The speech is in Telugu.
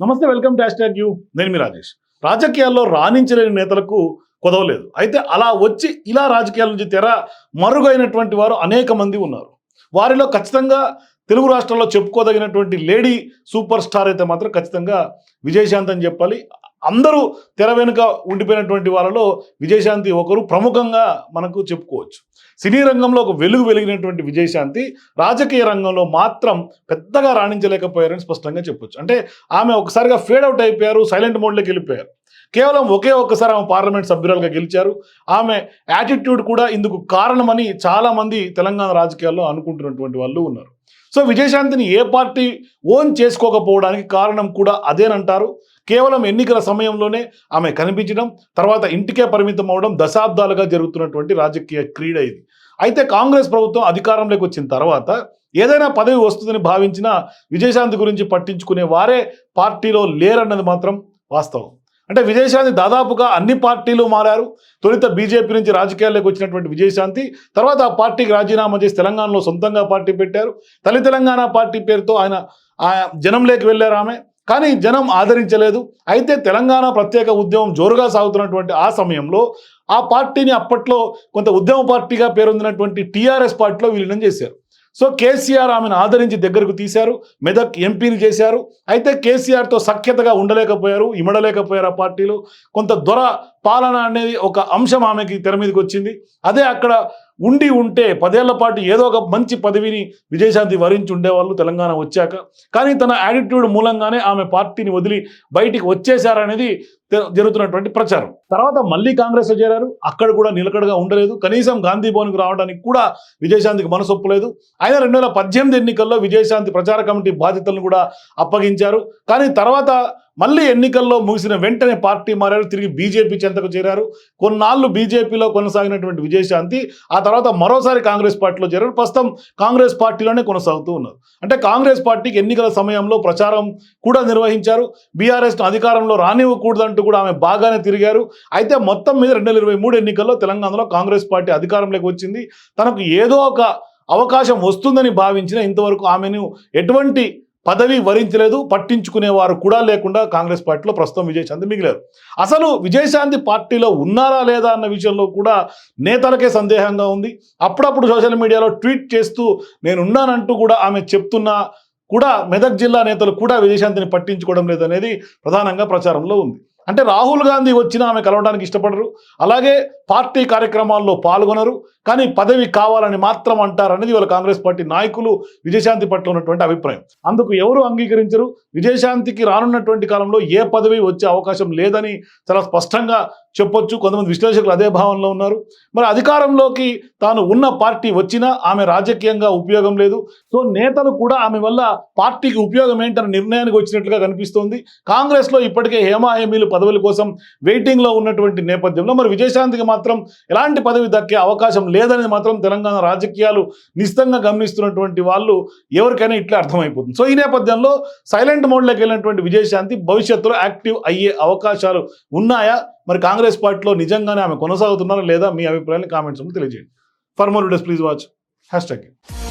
నమస్తే వెల్కమ్ టు హ్యాష్ యూ. నేను మీ రాజేష్. రాజకీయాల్లో రాణించలేని నేతలకు కుదవలేదు. అయితే అలా వచ్చి ఇలా రాజకీయాల నుంచి తెర మరుగైనటువంటి వారు అనేక మంది ఉన్నారు. వారిలో ఖచ్చితంగా తెలుగు రాష్ట్రాల్లో చెప్పుకోదగినటువంటి లేడీ సూపర్ స్టార్ అయితే మాత్రం ఖచ్చితంగా విజయశాంత్ అని చెప్పాలి. అందరూ తెర వెనుక ఉండిపోయినటువంటి వాళ్ళలో విజయశాంతి ఒకరు ప్రముఖంగా మనకు చెప్పుకోవచ్చు. సినీ రంగంలో ఒక వెలుగు వెలిగినటువంటి విజయశాంతి రాజకీయ రంగంలో మాత్రం పెద్దగా రాణించలేకపోయారని స్పష్టంగా చెప్పొచ్చు. అంటే ఆమె ఒకసారిగా ఫేడ్ అవుట్ అయిపోయారు సైలెంట్ మోడ్లోకి వెళ్ళిపోయారు. కేవలం ఒకే ఒక్కసారి ఆమె పార్లమెంట్ సభ్యురాలుగా గెలిచారు. ఆమె యాటిట్యూడ్ కూడా ఇందుకు కారణమని చాలామంది తెలంగాణ రాజకీయాల్లో అనుకుంటున్నటువంటి వాళ్ళు ఉన్నారు. సో విజయశాంతిని ఏ పార్టీ ఓన్ చేసుకోకపోవడానికి కారణం కూడా అదేనంటారు. కేవలం ఎన్నికల సమయంలోనే ఆమె కనిపించడం తర్వాత ఇంటికే పరిమితం అవడం దశాబ్దాలుగా జరుగుతున్నటువంటి రాజకీయ క్రీడ ఇది. అయితే కాంగ్రెస్ ప్రభుత్వం అధికారంలోకి వచ్చిన తర్వాత ఏదైనా పదవి వస్తుందని భావించిన విజయశాంతి గురించి పట్టించుకునే వారే పార్టీలో లేరన్నది మాత్రం వాస్తవం. అంటే విజయశాంతి దాదాపుగా అన్ని పార్టీలు మారారు. తొలుత బీజేపీ నుంచి రాజకీయాల్లోకి వచ్చినటువంటి విజయశాంతి తర్వాత ఆ పార్టీకి రాజీనామా చేసి తెలంగాణలో సొంతంగా పార్టీ పెట్టారు. తల్లి తెలంగాణ పార్టీ పేరుతో ఆయన జనంలోకి వెళ్ళారు ఆమె. కానీ జనం ఆదరించలేదు. అయితే తెలంగాణ ప్రత్యేక ఉద్యమం జోరుగా సాగుతున్నటువంటి ఆ సమయంలో ఆ పార్టీని అప్పట్లో కొంత ఉద్యమ పార్టీగా పేరొందినటువంటి టీఆర్ఎస్ పార్టీలో విలీనం చేశారు. సో కేసీఆర్ ఆమెను ఆదరించి దగ్గరకు తీశారు మెదక్ ఎంపీని చేశారు. అయితే కేసీఆర్తో సఖ్యతగా ఉండలేకపోయారు ఇమడలేకపోయారు ఆ పార్టీలు. కొంత దొర పాలన అనేది ఒక అంశం ఆమెకి తెర మీదకి వచ్చింది. అదే అక్కడ ఉండి ఉంటే పదేళ్ళ పాటు ఏదో ఒక మంచి పదవిని విజయశాంతి వరించి ఉండేవాళ్ళు తెలంగాణ వచ్చాక. కానీ తన యాటిట్యూడ్ మూలంగానే ఆమె పార్టీని వదిలి బయటికి వచ్చేశారనేది జరుగుతున్నటువంటి ప్రచారం. తర్వాత మళ్ళీ కాంగ్రెస్లో చేరారు. అక్కడ కూడా నిలకడగా ఉండలేదు. కనీసం గాంధీ భవన్కి రావడానికి కూడా విజయశాంతికి మనసొప్పలేదు ఆయన రెండు వేల పద్దెనిమిది ఎన్నికల్లో విజయశాంతి ప్రచార కమిటీ బాధ్యతలను కూడా అప్పగించారు. కానీ తర్వాత మళ్ళీ ఎన్నికల్లో ముగిసిన వెంటనే పార్టీ మారారు తిరిగి బీజేపీ చెంతకు చేరారు. కొన్నాళ్ళు బీజేపీలో కొనసాగినటువంటి విజయశాంతి ఆ తర్వాత మరోసారి కాంగ్రెస్ పార్టీలో చేరారు. ప్రస్తుతం కాంగ్రెస్ పార్టీలోనే కొనసాగుతూ ఉన్నారు. అంటే కాంగ్రెస్ పార్టీకి ఎన్నికల సమయంలో ప్రచారం కూడా నిర్వహించారు. బీఆర్ఎస్ అధికారంలో రానివ్వకూడదంటూ కూడా ఆమె బాగానే తిరిగారు. అయితే మొత్తం మీద రెండు వేల ఇరవై మూడు ఎన్నికల్లో తెలంగాణలో కాంగ్రెస్ పార్టీ అధికారంలోకి వచ్చింది. తనకు ఏదో ఒక అవకాశం వస్తుందని భావించిన ఇంతవరకు ఆమెను ఎటువంటి పదవి వరించలేదు పట్టించుకునేవారు కూడా లేకుండా కాంగ్రెస్ పార్టీలో ప్రస్తుతం విజయశాంతి మిగిలారు. అసలు విజయశాంతి పార్టీలో ఉన్నారా లేదా అన్న విషయంలో కూడా నేతలకే సందేహంగా ఉంది. అప్పుడప్పుడు సోషల్ మీడియాలో ట్వీట్ చేస్తూ నేనున్నానంటూ కూడా ఆమె చెప్తున్నా కూడా మెదక్ జిల్లా నేతలు కూడా విజయశాంతిని పట్టించుకోవడం లేదనేది ప్రధానంగా ప్రచారంలో ఉంది. అంటే రాహుల్ గాంధీ వచ్చిన ఆమె కలవడానికి ఇష్టపడరు. అలాగే పార్టీ కార్యక్రమాల్లో పాల్గొనరు. కానీ పదవి కావాలని మాత్రం అంటారనేది వాళ్ళ కాంగ్రెస్ పార్టీ నాయకులు విజయశాంతి పట్ల ఉన్నటువంటి అభిప్రాయం. అందుకు ఎవరు అంగీకరించరు? విజయశాంతికి రానున్నటువంటి కాలంలో ఏ పదవి వచ్చే అవకాశం లేదని చాలా స్పష్టంగా చెప్పొచ్చు. కొంతమంది విశ్లేషకులు అదే భావనలో ఉన్నారు. మరి అధికారంలోకి తాను ఉన్న పార్టీ వచ్చినా ఆమె రాజకీయంగా ఉపయోగం లేదు. సో నేతలు కూడా ఆమె వల్ల పార్టీకి ఉపయోగం ఏంటన్న నిర్ణయానికి వచ్చినట్లుగా కనిపిస్తోంది. కాంగ్రెస్లో ఇప్పటికే హేమాహేమీలు పదవుల కోసం వెయిటింగ్లో ఉన్నటువంటి నేపథ్యంలో మరి విజయశాంతికి మాత్రం ఎలాంటి పదవి దక్కే అవకాశం లేదనేది మాత్రం తెలంగాణ రాజకీయాలు నిశ్చితంగా గమనిస్తున్నటువంటి వాళ్ళు ఎవరికైనా ఇట్లా అర్థమైపోతుంది. సో ఈ నేపథ్యంలో సైలెంట్ మోడ్లోకి వెళ్ళినటువంటి విజయశాంతి భవిష్యత్తులో యాక్టివ్ అయ్యే అవకాశాలు ఉన్నాయా? మరి కాంగ్రెస్ కాంగ్రెస్ పార్టీలో నిజంగానే ఆమె కొనసాగుతున్నారా లేదా మీ అభిప్రాయాన్ని కామెంట్స్ తెలియజేయండి. For more videos please watch hashtag